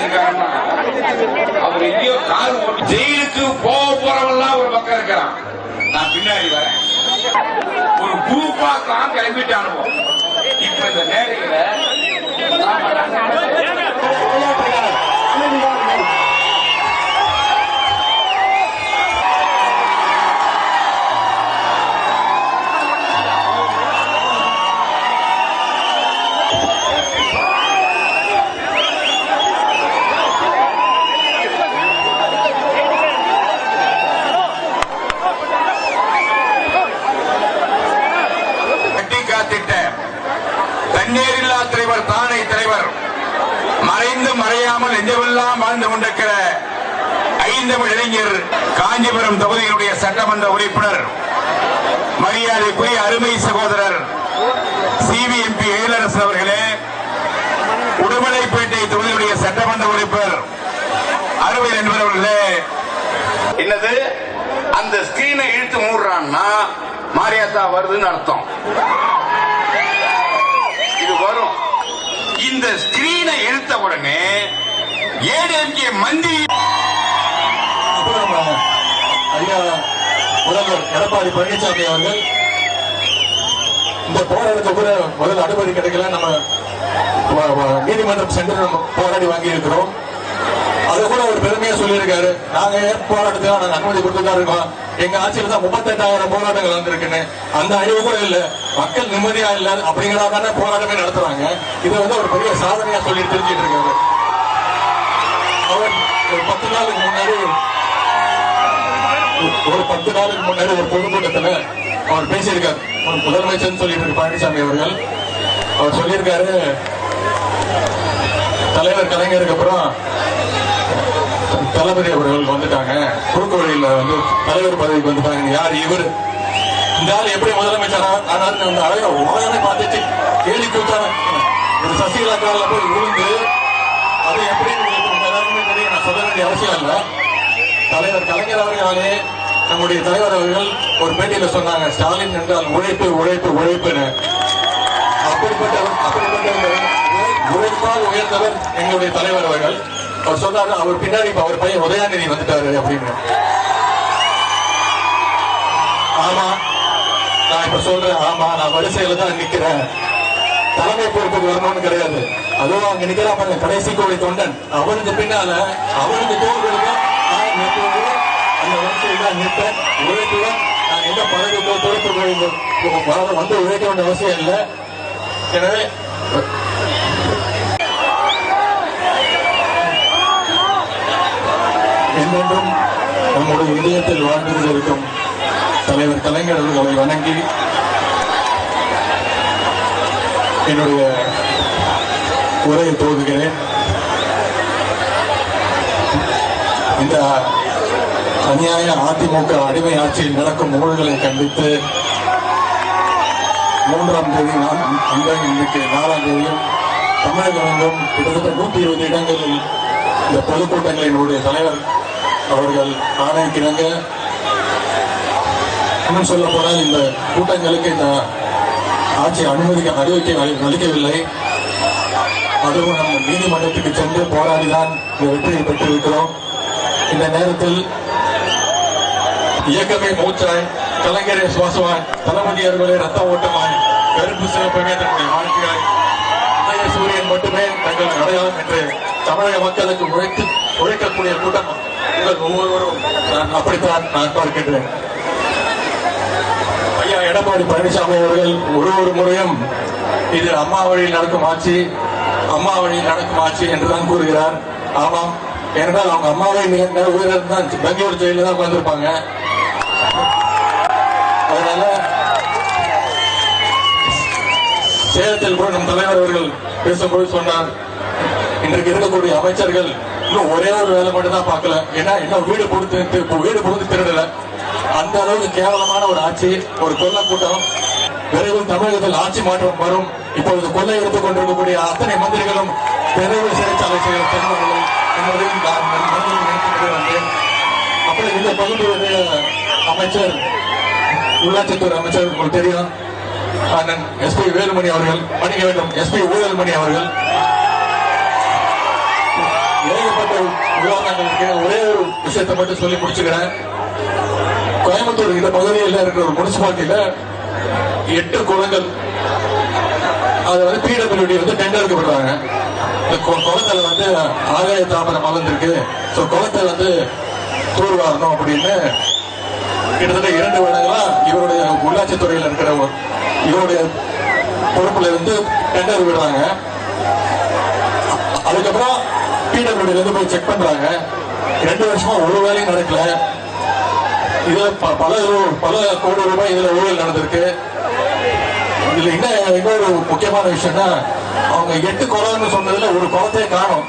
இருக்காருன்னா அவர் எங்கேயோ கார் ஜெயிலுக்கு போக போறவெல்லாம் ஒரு பக்கம் இருக்கிறான். நான் பின்னாடி வரேன். ஒரு குரூப்பாக்கெல்லாம் கிளம்பிட்டு அனுபவம் இப்ப நெஞ்சமெல்லாம் வாழ்ந்து கொண்டிருக்கிற ஐந்தமிழ் இளைஞர் காஞ்சிபுரம் தொகுதியினுடைய சட்டமன்ற உறுப்பினர் மரியாதைக்குரிய அருமை சகோதரர் சிவிஎம்பி எழிலரசு அவர்களே உடுமலைப்பேட்டை தொகுதியுடைய சட்டமன்ற உறுப்பினர் அருமை நண்பர் அவர்களே. என்னது? அந்த ஸ்கிரீனை இழுத்து மூடுறான்னா மாரியாத்தா வருதுன்னு அர்த்தம் இது வரும் இந்த ஸ்கிரீனை இழுத்த உடனே ஏடிஎம்கே மந்தி ஐயா முதல்வர் எடப்பாடி பழனிசாமி அவர்கள். இந்த போராட்டத்தை கூட முதல் அனுமதி கிடைக்கல. நம்ம நீதிமன்றம் சென்று நம்ம போராடி வாங்கி இருக்கிறோம் அது கூட ஒரு பெருமையா சொல்லியிருக்காரு. நாங்க ஏன் போராட்டத்துக்கு நாங்க அனுமதி கொடுத்துதான் இருக்கோம்? எங்க ஆட்சியில தான் முப்பத்தெட்டாயிரம் போராட்டங்கள் வந்திருக்குன்னு அந்த அழிவு கூட இல்ல. மக்கள் நிம்மதியா இல்ல. அப்படிங்கிறதான போராட்டமே நடத்துறாங்க. இதை வந்து ஒரு பெரிய சாதனையா சொல்லி தெரிஞ்சுட்டு இருக்காரு. அவன் ஒரு பத்து நாளுக்கு முன்னாடி ஒரு பத்து நாளுக்கு முன்னாடி ஒரு பொதுக்கூட்டத்துல அவர் பேசியிருக்காரு. ஒரு முதலமைச்சர் சொல்லிட்டு பழனிசாமி அவர்கள். அவர் சொல்லியிருக்காரு தலைவர் கலைஞருக்கு அப்புறம் தளபதி அவர்கள் வந்துட்டாங்க. குறுக்கு வழியில வந்து தலைவர் பதவிக்கு வந்துட்டாங்க. யார்? இவர். இந்த ஆள் எப்படி முதலமைச்சரா ஆனால் அந்த அழகா உலகமே பார்த்துச்சு. கேள்வி கூத்தான ஒரு சசிகலா காலில் போய் விழுந்து அது எப்படி சொல்ல வேண்டிய அவசியம் இல்லை. தலைவர் கலைஞர் அவர்களாலே நம்முடைய தலைவர் அவர்கள் ஒரு பேட்டியில சொன்னாங்க ஸ்டாலின் என்றால் உழைப்பு உழைப்பு உழைப்புன்னு. அப்படிப்பட்டவர் உழைப்பால் உயர்ந்தவர் எங்களுடைய தலைவர் அவர்கள். அவர் சொன்னாரு அவர் பின்னாடி அவர் பையன் உதயாநிதி வந்துட்டாரு அப்படின்னு. ஆமா நான் இப்ப சொல்றேன் ஆமா நான் வரிசையில தான் நிக்கிறேன். தலைமை பொறுப்புக்கு வரணும்னு கிடையாது. அதுவும் அங்க நிக்கிறான் பாருங்க கடைசி கோடி தொண்டன். அவனுக்கு பின்னால அவனுக்கு தோல் நான் அந்த வரிசையில் தான் நிற்பேன். உழைப்புடன் நான் எந்த பதவிக்கோ பொறுப்பு வந்து உழைக்க வேண்டிய அவசியம் இல்லை. எனவே என்றென்றும் நம்முடைய இதயத்தில் வாழ்ந்து இருக்கும் தலைவர் கலைஞர் அவர்களை வணங்கி என்னுடைய உரையை துவங்குகிறேன். இந்த அநியாய அதிமுக அடிமை ஆட்சியில் நடக்கும் ஊழல்களை கண்டித்து மூன்றாம் தேதி நான் அந்த இன்றைக்கு நாலாம் தேதியும் தமிழகம் எங்கும் கிட்டத்தட்ட நூத்தி இருபது இடங்களில் இந்த பொதுக்கூட்டங்களினுடைய தலைவர் அவர்கள் ஆணைக்கிணங்க இன்னும் சொல்ல போனால் இந்த கூட்டங்களுக்கு இந்த ஆட்சி அனுமதிக்க அறிவிக்க அளிக்கவில்லை அதுவும் நம்ம நீதிமன்றத்துக்கு சென்று போராடிதான் இந்த வெற்றியை பெற்றிருக்கிறோம். இந்த நேரத்தில் இயக்கமே மூச்சாய் கலைஞரே சுவாசமாய் தளபதி அவர்களே ரத்த ஓட்டமாய் கருப்பு சிறப்பமே தன்னுடைய வாழ்க்கையாய் உதய சூரியன் மட்டுமே தங்கள் அடையாளம் என்று தமிழக மக்களுக்கு உழைத்து உழைக்கக்கூடிய கூட்டம் உங்கள் ஒவ்வொருவரும். நான் அப்படித்தான் நான் பார்க்கின்றேன். எடப்பாடி பழனிசாமி அவர்கள் ஒரு ஒரு முறையும் இது அம்மா வழியில் நடக்கும் ஆட்சி அம்மா வழியில் நடக்கும் ஆட்சி என்றுதான் கூறுகிறார். ஆமாம் ஏனென்றால் அவங்க அம்மாவை மிக உயிரிழந்து தான் பெங்களூர் ஜெயில தான் உட்கார்ந்துருப்பாங்க. அதனால சேலத்தில் கூட நம் தலைவர் அவர்கள் பேசும்போது சொன்னார் இன்றைக்கு இருக்கக்கூடிய அமைச்சர்கள் இன்னும் ஒரே ஒரு வேலை மட்டும் தான் பார்க்கல. ஏன்னா இன்னும் வீடு கொடுத்து வீடு கொடுத்து திருடல? அந்த அளவுக்கு கேவலமான ஒரு ஆட்சி ஒரு கொள்ள கூட்டம் விரைவில் தமிழகத்தில் ஆட்சி மாற்றம் வரும். இப்பொழுது கொள்ளை எடுத்துக் கொண்டிருக்கக்கூடிய அத்தனை மந்திரிகளும் விரைவில் சிறைச்சாலை செய்கிற செல்வார்கள் என்பதையும் அப்புறம் இந்த பகுதியுடைய அமைச்சர் உள்ளாட்சித்துறை அமைச்சர் உங்களுக்கு தெரியும். அண்ணன் எஸ்பி வேலுமணி அவர்கள் மன்னிக்க வேண்டும் எஸ்பி ஊழல்மணி அவர்கள். ஏகப்பட்ட விவாதங்களுக்கு ஒரே ஒரு விஷயத்தை மட்டும் சொல்லி முடிச்சுக்கிறேன். கோயம்புத்தூர் இந்த பகுதியில் இருக்கிற ஒரு முனிசிபாலிட்டியில எட்டு குளங்கள். அது வந்து பிடபிள்யூடி வந்து டெண்டருக்கு விடுறாங்க. குளத்தில் குளத்துல வந்து ஆகாய தாமரை மலர்ந்துருக்கு ஸோ குளத்தை வந்து தூர் வரணும் அப்படின்னு கிட்டத்தட்ட இரண்டு வருடங்களா இவருடைய உள்ளாட்சி துறையில் இருக்கிற ஒரு- இவருடைய பொறுப்புல இருந்து டெண்டர் விடுறாங்க. அதுக்கப்புறம் பிடபிள்யூடி இருந்து போய் செக் பண்றாங்க. ரெண்டு வருஷமா ஒரு வேலையும் நடக்கல. இதுல ப- பல பல கோடி ரூபாய் இதுல ஊழல் நடந்திருக்கு. இதுல என்ன இன்னொரு முக்கியமான விஷயம்னா அவங்க எட்டு குளம்னு சொன்னதுல ஒரு குளத்தையே காணும்.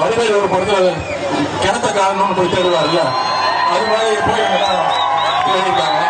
வடிவேல் ஒரு படத்துல கிணத்த காரணம்னு போய் தேடுவார்ல அது மாதிரி போய் தேடிருக்காங்க